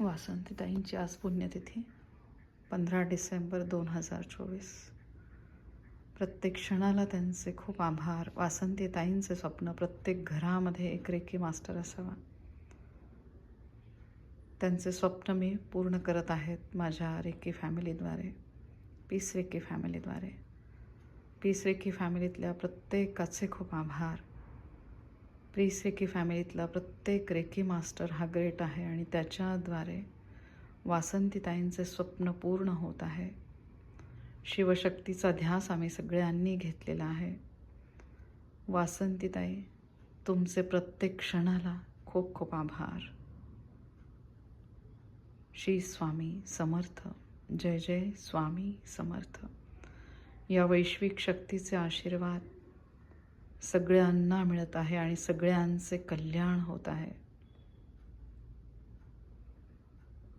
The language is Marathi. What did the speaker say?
वासंतीताईंची आज पुण्यतिथी पंधरा डिसेंबर दोन हजार चोवीस. प्रत्येक क्षणाला त्यांचे खूप आभार. वासंतीताईंचे स्वप्न प्रत्येक घरामध्ये एक रेकी मास्टर असावा. त्यांचे स्वप्न मी पूर्ण करत आहेत माझ्या रेकी फॅमिलीद्वारे पीस रेकी फॅमिलीद्वारे. पीस रेकी फॅमिलीतल्या प्रत्येकाचे खूप आभार. पीस रेकी फॅमिलीतला प्रत्येक रेकी मास्टर हा ग्रेट आहे आणि त्याच्याद्वारे वासंतीताईंचे स्वप्न पूर्ण होत आहे. शिवशक्तीचा ध्यास आम्ही सगळ्यांनी घेतलेला आहे. वासंतीताई तुमचे प्रत्येक क्षणाला खूप खूप आभार. श्री स्वामी समर्थ. जय जय स्वामी समर्थ. या वैश्विक शक्तीचे आशीर्वाद सगळ्यांना मिळत आहे आणि सगळ्यांचे कल्याण होत आहे.